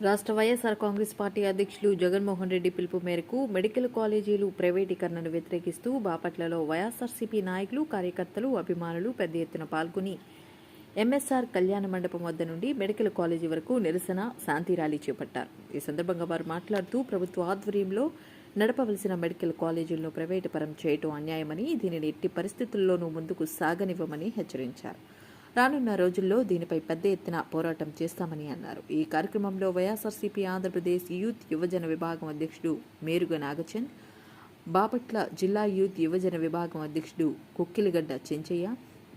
రాష్ట్ర వైఎస్ఆర్ కాంగ్రెస్ పార్టీ అధ్యక్షులు జగన్మోహన్ రెడ్డి పిలుపు మేరకు మెడికల్ కాలేజీలు ప్రైవేటీకరణను వ్యతిరేకిస్తూ బాపట్లలో వైఎస్ఆర్సీపీ నాయకులు కార్యకర్తలు అభిమానులు పెద్ద ఎత్తున పాల్గొని ఎంఎస్ఆర్ కళ్యాణ మండపం వద్ద నుండి మెడికల్ కాలేజీ వరకు నిరసన శాంతి ర్యాలీ చేపట్టారు. ఈ సందర్భంగా వారు మాట్లాడుతూ ప్రభుత్వ ఆధ్వర్యంలో నడపవలసిన మెడికల్ కాలేజీలను ప్రైవేటు పరం చేయటం అన్యాయమని దీనిని ఎట్టి పరిస్థితుల్లోనూ ముందుకు సాగనివ్వమని హెచ్చరించారు. రానున్న రోజుల్లో దీనిపై పెద్ద ఎత్తున పోరాటం చేస్తామని అన్నారు. ఈ కార్యక్రమంలో వైఎస్ఆర్సీపీ ఆంధ్రప్రదేశ్ యూత్ యువజన విభాగం అధ్యక్షుడు మేరుగ నాగచంద్ బాపట్ల జిల్లా యూత్ యువజన విభాగం అధ్యక్షుడు కొక్కిలిగడ్డ చెంచయ్య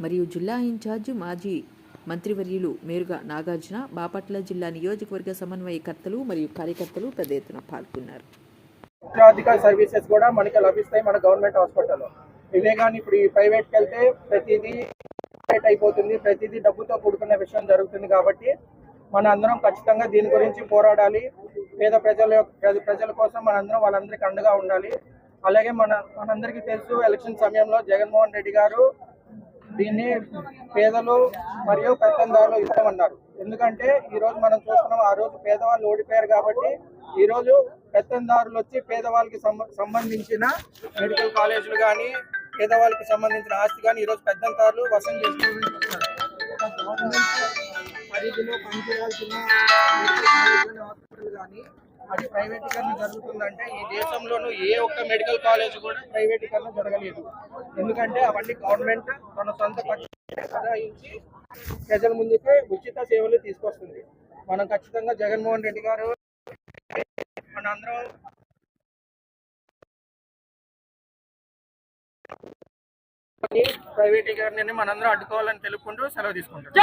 మరియు జిల్లా ఇన్ఛార్జ్ మాజీ మంత్రివర్యులు మేరుగా నాగార్జున బాపట్ల జిల్లా నియోజకవర్గ సమన్వయకర్తలు మరియు కార్యకర్తలు పెద్ద ఎత్తున పాల్గొన్నారు. సర్వీసెస్ కూడా మనకి లభిస్తాయి మన గవర్నమెంట్ హాస్పిటల్లో. ఇవే కానీ ఇప్పుడు ఈ ప్రైవేట్కి వెళ్తే ప్రతిదీ అయిపోతుంది. ప్రతిదీ డబ్బుతో కూడుకున్న విషయం జరుగుతుంది కాబట్టి మన అందరం ఖచ్చితంగా దీని గురించి పోరాడాలి. పేద ప్రజల యొక్క- ప్రజల కోసం మనందరం వాళ్ళందరికీ అండగా ఉండాలి. అలాగే మన మనందరికీ తెలుసు ఎలక్షన్ సమయంలో జగన్మోహన్ రెడ్డి గారు దీన్ని పేదలు మరియు పెత్తందారులు ఇస్తామన్నారు. ఎందుకంటే ఈరోజు మనం చూస్తున్నాం ఆ రోజు పేదవాళ్ళు ఓడిపోయారు కాబట్టి ఈ రోజు పెత్తందారులు వచ్చి పేదవాళ్ళకి సంబంధించిన మెడికల్ కాలేజీలు కానీ పేదవాళ్ళకి సంబంధించిన ఆస్తి కానీ ఈరోజు రోజు వసం చేసుకుంటున్నారు. పరిధిలో పనిచేయాల్సిన హాస్పిటల్ కానీ అది ప్రైవేటీకరణ జరుగుతుందంటే ఈ దేశంలోనూ ఏ ఒక్క మెడికల్ కాలేజ్ కూడా ప్రైవేటీకరణ జరగలేదు. ఎందుకంటే అవన్నీ గవర్నమెంట్ తన సొంత పక్షించి ప్రజల ముందుకే ఉచిత సేవలు తీసుకొస్తుంది. మనం ఖచ్చితంగా జగన్మోహన్ రెడ్డి గారు మనందరం ప్రైవేటీకరణని మనందరం అడ్డుకోవాలని తెలుపుకుంటూ సెలవు తీసుకుంటాం